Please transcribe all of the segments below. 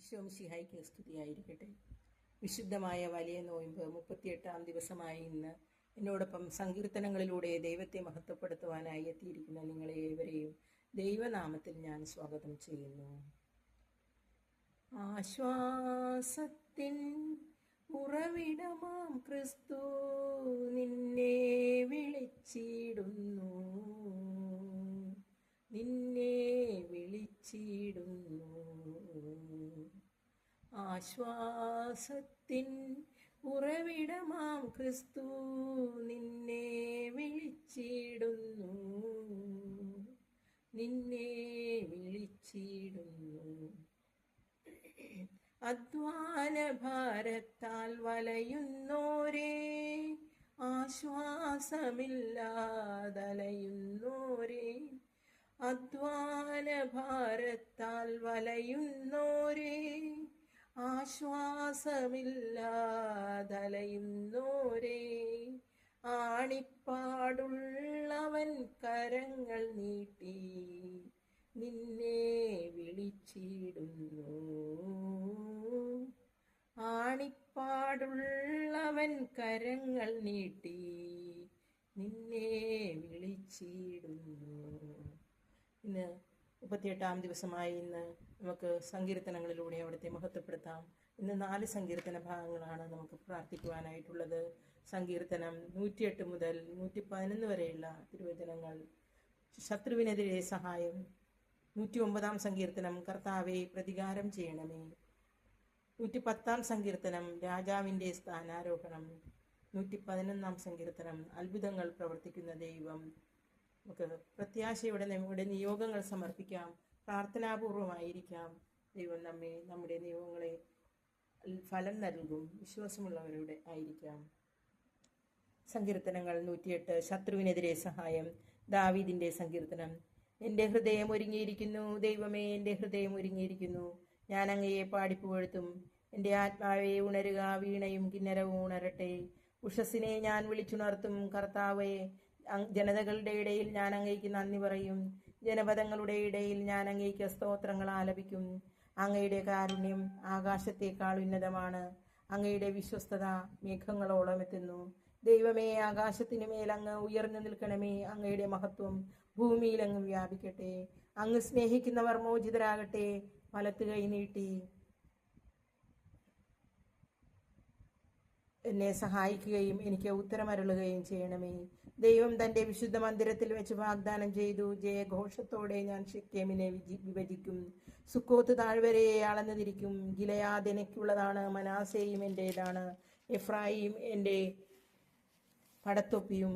ഈശോമിശിഹായ്ക്ക് സ്തുതിയായിരിക്കട്ടെ വിശുദ്ധമായ വലിയ നോയമ്പ് മുപ്പത്തിയെട്ടാം ദിവസമായ ഇന്ന് എന്നോടൊപ്പം സങ്കീർത്തനങ്ങളിലൂടെ ദൈവത്തെ മഹത്വപ്പെടുത്തുവാനായി എത്തിയിരിക്കുന്ന നിങ്ങളെ ഏവരെയും ദൈവനാമത്തിൽ ഞാൻ സ്വാഗതം ചെയ്യുന്നു. ആശ്വാസത്തിൻ ഉറവിടമാം ക്രിസ്തു നിന്നെ വിളിച്ചിടുന്നു. നിന്നെ വിളിച്ചിടുന്നു. ആശ്വാസത്തിൻ ഉറവിടമാം ക്രിസ്തു. നിന്നെ വിളിച്ചിടുന്നു. നിന്നെ വിളിച്ചിടുന്നു. അധ്വാന ഭാരത്താൽ വലയുന്നോരേ. ആശ്വാസമില്ലാതലയുന്നോരേ. അധ്വാന ഭാരത്താൽ വലയുന്നോരേ. ആശ്വാസമില്ലാതലയുന്നോരേ. ആണിപ്പാടുള്ളവൻ കരങ്ങൾ നീട്ടി നിന്നെ വിളിച്ചിടുന്നു. ആണിപ്പാടുള്ളവൻ കരങ്ങൾ നീട്ടി നിന്നെ വിളിച്ചിടുന്നു. ഇന്ന് മുപ്പത്തിയെട്ടാം ദിവസമായി ഇന്ന് നമുക്ക് സങ്കീർത്തനങ്ങളിലൂടെ അവിടുത്തെ മഹത്വപ്പെടുത്താം. ഇന്ന് നാല് സങ്കീർത്തന ഭാഗങ്ങളാണ് നമുക്ക് പ്രാർത്ഥിക്കുവാനായിട്ടുള്ളത്. സങ്കീർത്തനം നൂറ്റിയെട്ട് മുതൽ നൂറ്റി പതിനൊന്ന് വരെയുള്ള തിരുവചനങ്ങൾ. ശത്രുവിനെതിരെ സഹായം. നൂറ്റി ഒമ്പതാം സങ്കീർത്തനം കർത്താവെ പ്രതികാരം ചെയ്യണമേ. നൂറ്റി പത്താം സങ്കീർത്തനം രാജാവിന്റെ സ്ഥാനാരോഹണം. നൂറ്റി പതിനൊന്നാം സങ്കീർത്തനം അത്ഭുതങ്ങൾ പ്രവർത്തിക്കുന്ന ദൈവം. നമുക്ക് പ്രത്യാശയുടെ നമ്മുടെ നിയോഗങ്ങൾ സമർപ്പിക്കാം. പ്രാർത്ഥനാപൂർവമായിരിക്കാം. ദൈവം നമ്മെ നമ്മുടെ നിയോഗങ്ങളെ ഫലം നൽകും. വിശ്വാസമുള്ളവരുടെ ആയിരിക്കാം. സങ്കീർത്തനങ്ങൾ നൂറ്റിയെട്ട്. ശത്രുവിനെതിരെ സഹായം. ദാവീദിന്റെ സങ്കീർത്തനം. എന്റെ ഹൃദയം ഒരുങ്ങിയിരിക്കുന്നു. ദൈവമേ എന്റെ ഹൃദയം ഒരുങ്ങിയിരിക്കുന്നു. ഞാൻ അങ്ങയെ പാടിപ്പുകഴ്ത്തും. എന്റെ ആത്മാവെ ഉണരുക. വീണയും കിന്നരവും ഉണരട്ടെ. ഉഷസ്സിനെ ഞാൻ വിളിച്ചുണർത്തും. കർത്താവെ ജനതകളുടെ ഇടയിൽ ഞാൻ അങ്ങേക്ക് നന്ദി പറയും. ജനപദങ്ങളുടെ ഇടയിൽ ഞാൻ അങ്ങേക്ക് സ്തോത്രങ്ങൾ ആലപിക്കും. അങ്ങയുടെ കാരുണ്യം ആകാശത്തേക്കാൾ ഉന്നതമാണ്. അങ്ങയുടെ വിശ്വസ്തത മേഘങ്ങളോളം എത്തുന്നു. ദൈവമേ ആകാശത്തിനു മേൽ അങ്ങ് ഉയർന്നു നിൽക്കണമേ. അങ്ങയുടെ മഹത്വം ഭൂമിയിൽ അങ്ങ് വ്യാപിക്കട്ടെ. അങ്ങ് സ്നേഹിക്കുന്നവർ മോചിതരാകട്ടെ. വലത്ത് കൈ നീട്ടി. എന്നെ സഹായിക്കുകയും എനിക്ക് ഉത്തരമരുളുകയും ചെയ്യണമേ. ദൈവം തന്റെ വിശുദ്ധ മന്ദിരത്തിൽ വെച്ച് വാഗ്ദാനം ചെയ്തു. ജയഘോഷത്തോടെ ഞാൻ ഷിക്കേമിനെ വിഭജിക്കും. സുക്കോത്ത് താഴ്വരയെ അളന്നതിരിക്കും. ഗിലയാദ് എനിക്കുള്ളതാണ് മനാസയും എന്റേതാണ് എഫ്രായിം എന്റെ പടത്തൊപ്പിയും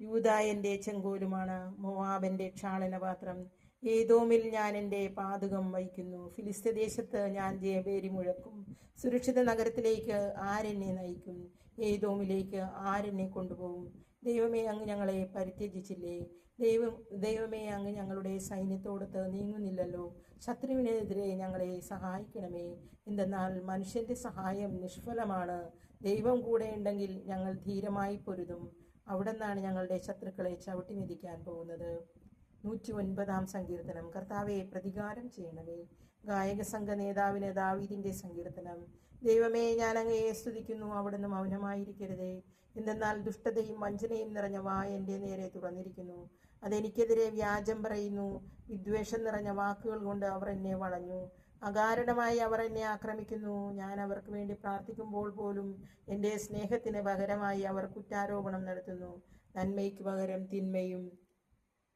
യൂത എന്റെ ചെങ്കോലുമാണ്. മോവാബിന്റെ ക്ഷാളനപാത്രം. ഏതോമിൽ ഞാൻ എന്റെ പാതകം വഹിക്കുന്നു. ഫിലിസ്തദേശത്ത് ഞാൻ ജയബേരി മുഴക്കും. സുരക്ഷിത നഗരത്തിലേക്ക് ആരെന്നെ നയിക്കും? ഏതോമിലേക്ക് ആരെന്നെ കൊണ്ടുപോകും? ദൈവമേ അങ്ങ് ഞങ്ങളെ പരിത്യജിച്ചില്ലേ? ദൈവം ദൈവമേ അങ്ങ് ഞങ്ങളുടെ സൈന്യത്തോടത്ത് നീങ്ങുന്നില്ലല്ലോ. ശത്രുവിനെതിരെ ഞങ്ങളെ സഹായിക്കണമേ. എന്തെന്നാൽ മനുഷ്യന്റെ സഹായം നിഷ്ഫലമാണ്. ദൈവം കൂടെ ഉണ്ടെങ്കിൽ ഞങ്ങൾ ധീരമായി പൊരുതും. അവിടെ നിന്നാണ് ഞങ്ങളുടെ ശത്രുക്കളെ ചവിട്ടി മെതിക്കാൻ പോകുന്നത്. നൂറ്റി ഒൻപതാം സങ്കീർത്തനം. കർത്താവെ പ്രതികാരം ചെയ്യണമേ. ഗായക സംഘ നേതാവിന് ദാവീദിന്റെ സങ്കീർത്തനം. ദൈവമേ ഞാൻ അങ്ങയെ സ്തുതിക്കുന്നു. അവിടുന്ന് മൗനമായിരിക്കരുതേ. എന്തെന്നാൽ ദുഷ്ടതയും വഞ്ചനയും നിറഞ്ഞ വായ എന്റെ നേരെ തുറന്നിരിക്കുന്നു. അതെനിക്കെതിരെ വ്യാജം പറയുന്നു. വിദ്വേഷം നിറഞ്ഞ വാക്കുകൾ കൊണ്ട് അവർ എന്നെ വളഞ്ഞു. അകാരണമായി അവർ എന്നെ ആക്രമിക്കുന്നു. ഞാൻ അവർക്ക് വേണ്ടി പ്രാർത്ഥിക്കുമ്പോൾ പോലും എന്റെ സ്നേഹത്തിന് പകരമായി അവർ കുറ്റാരോപണം നടത്തുന്നു. നന്മയ്ക്ക് പകരം തിന്മയും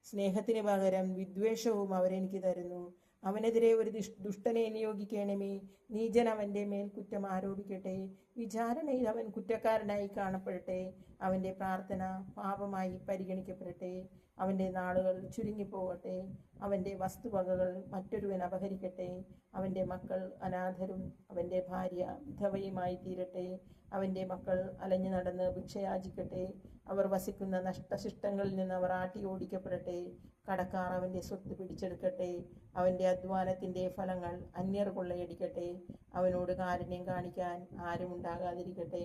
സ്നേഹത്തിന് പകരം വിദ്വേഷവും അവരെനിക്ക് തരുന്നു. അവനെതിരെ ഒരു ദുഷ്- ദുഷ്ടനെ നിയോഗിക്കണമേ. നീചൻ അവന്റെ മേൽ കുറ്റം ആരോപിക്കട്ടെ. വിചാരണയിൽ അവൻ കുറ്റക്കാരനായി കാണപ്പെടട്ടെ. അവന്റെ പ്രാർത്ഥന പാപമായി പരിഗണിക്കപ്പെടട്ടെ. അവന്റെ നാളുകൾ ചുരുങ്ങിപ്പോകട്ടെ. അവന്റെ വസ്തുവകകൾ മറ്റൊരുവൻ അപഹരിക്കട്ടെ. അവന്റെ മക്കൾ അനാഥരും അവന്റെ ഭാര്യ വിധവയുമായി തീരട്ടെ. അവന്റെ മക്കൾ അലഞ്ഞു നടന്ന് ഭിക്ഷയാചിക്കട്ടെ. അവർ വസിക്കുന്ന നഷ്ടശിഷ്ടങ്ങളിൽ നിന്ന് അവർ ആട്ടി ഓടിക്കപ്പെടട്ടെ. കടക്കാർ അവന്റെ സ്വത്ത് പിടിച്ചെടുക്കട്ടെ. അവന്റെ അധ്വാനത്തിന്റെ ഫലങ്ങൾ അന്യർ കൊള്ളയടിക്കട്ടെ. അവനോട് കാരുണ്യം കാണിക്കാൻ ആരും ഉണ്ടാകാതിരിക്കട്ടെ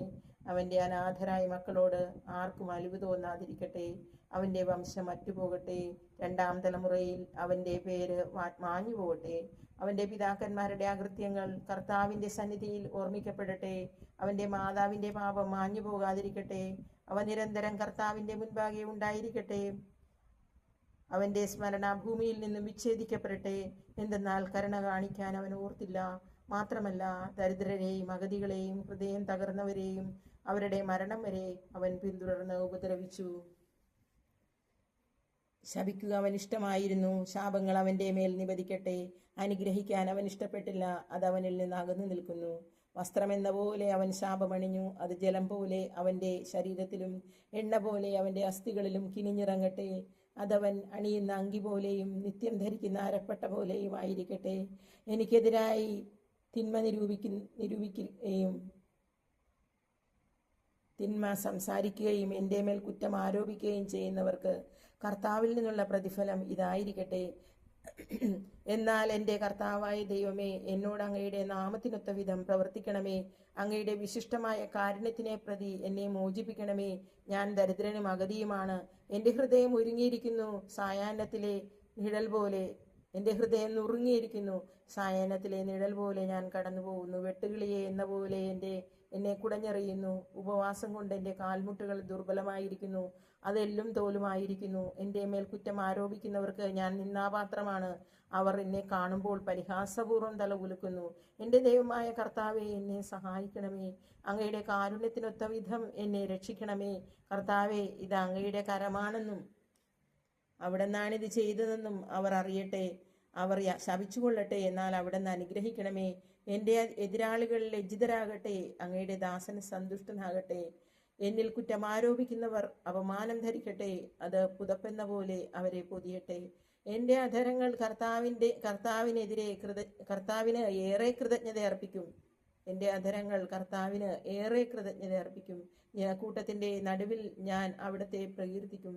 അവന്റെ അനാഥരായ മക്കളോട് ആർക്കും അലിവ് തോന്നാതിരിക്കട്ടെ. അവന്റെ വംശം അറ്റുപോകട്ടെ രണ്ടാം തലമുറയിൽ അവന്റെ പേര് മാഞ്ഞു പോകട്ടെ അവന്റെ പിതാക്കന്മാരുടെ അകൃത്യങ്ങൾ കർത്താവിന്റെ സന്നിധിയിൽ ഓർമ്മിക്കപ്പെടട്ടെ. അവന്റെ മാതാവിന്റെ പാപം മാഞ്ഞു പോകാതിരിക്കട്ടെ അവ നിരന്തരം കർത്താവിന്റെ മുൻപാകെ ഉണ്ടായിരിക്കട്ടെ. അവന്റെ സ്മരണ ഭൂമിയിൽ നിന്നും വിച്ഛേദിക്കപ്പെടട്ടെ. എന്തെന്നാൽ കരുണ കാണിക്കാൻ അവൻ ഓർത്തില്ല. മാത്രമല്ല ദരിദ്രരെയും അഗതികളെയും ഹൃദയം തകർന്നവരെയും അവരുടെ മരണം വരെ അവൻ പിന്തുടർന്ന് ഉപദ്രവിച്ചു. ശപിക്കുക അവൻ ഇഷ്ടമായിരുന്നു. ശാപങ്ങൾ അവന്റെ മേൽ നിപതിക്കട്ടെ. അനുഗ്രഹിക്കാൻ അവൻ ഇഷ്ടപ്പെട്ടില്ല. അത് അവനിൽ നിന്ന് അകന്നു നിൽക്കുന്നു വസ്ത്രമെന്ന പോലെ അവൻ ശാപമണിഞ്ഞു. അത് ജലം പോലെ അവന്റെ ശരീരത്തിലും എണ്ണ പോലെ അവന്റെ അസ്ഥികളിലും കിനിഞ്ഞിറങ്ങട്ടെ. അതവൻ അണിയുന്ന അങ്കി പോലെയും നിത്യം ധരിക്കുന്ന അരപ്പട്ട പോലെയും ആയിരിക്കട്ടെ. എനിക്കെതിരായി തിന്മ നിരൂപിക്കു നിരൂപിക്കുകയും തിന്മ സംസാരിക്കുകയും എന്റെ മേൽ കുറ്റം ആരോപിക്കുകയും ചെയ്യുന്നവർക്ക് കർത്താവിൽ നിന്നുള്ള പ്രതിഫലം ഇതായിരിക്കട്ടെ. എന്നാൽ എന്റെ കർത്താവായ ദൈവമേ എന്നോട് അങ്ങയുടെ നാമത്തിനൊത്ത വിധം പ്രവർത്തിക്കണമേ. അങ്ങയുടെ വിശിഷ്ടമായ കാരുണ്യത്തിനെ പ്രതി എന്നെ മോചിപ്പിക്കണമേ. ഞാൻ ദരിദ്രനും അഗതിയുമാണ്. എന്റെ ഹൃദയം ഒരുങ്ങിയിരിക്കുന്നു സായാഹ്നത്തിലെ നിഴൽ പോലെ. എന്റെ ഹൃദയം നുറുങ്ങിയിരിക്കുന്നു. സായനത്തിലെ നിഴൽ പോലെ ഞാൻ കടന്നു പോകുന്നു. വെട്ടുകിളിയെ എന്ന പോലെ എന്റെ എന്നെ കുടഞ്ഞെറിയുന്നു. ഉപവാസം കൊണ്ട് എന്റെ കാൽമുട്ടുകൾ ദുർബലമായിരിക്കുന്നു. അതെല്ലും തോലുമായിരിക്കുന്നു. എന്റെ മേൽ കുറ്റം ആരോപിക്കുന്നവർക്ക് ഞാൻ നിന്നാപാത്രമാണ് അവർ എന്നെ കാണുമ്പോൾ പരിഹാസപൂർവം തല കുലുക്കുന്നു. എന്റെ ദൈവമായ കർത്താവെ എന്നെ സഹായിക്കണമേ. അങ്ങയുടെ കാരുണ്യത്തിനൊത്ത വിധം എന്നെ രക്ഷിക്കണമേ. കർത്താവെ ഇത് അങ്ങയുടെ കരമാണെന്നും അവിടെ നിന്നാണ് ഇത് ചെയ്തതെന്നും അവർ അറിയട്ടെ. അവർ ശപിച്ചുകൊള്ളട്ടെ എന്നാൽ അവിടെ നിന്ന് അനുഗ്രഹിക്കണമേ. എന്റെ എതിരാളികൾ ലജ്ജിതരാകട്ടെ അങ്ങയുടെ ദാസന് സന്തുഷ്ടനാകട്ടെ. എന്നിൽ കുറ്റം ആരോപിക്കുന്നവർ അപമാനം ധരിക്കട്ടെ അത് പുതപ്പെന്ന പോലെ അവരെ പൊതിയട്ടെ. എന്റെ അധരങ്ങൾ കർത്താവിന്റെ കർത്താവിനെതിരെ കൃത കർത്താവിന് ഏറെ കൃതജ്ഞത അർപ്പിക്കും. എന്റെ അധരങ്ങൾ കർത്താവിന് ഏറെ കൃതജ്ഞത അർപ്പിക്കും. കൂട്ടത്തിന്റെ നടുവിൽ ഞാൻ അവിടത്തെ പ്രകീർത്തിക്കും.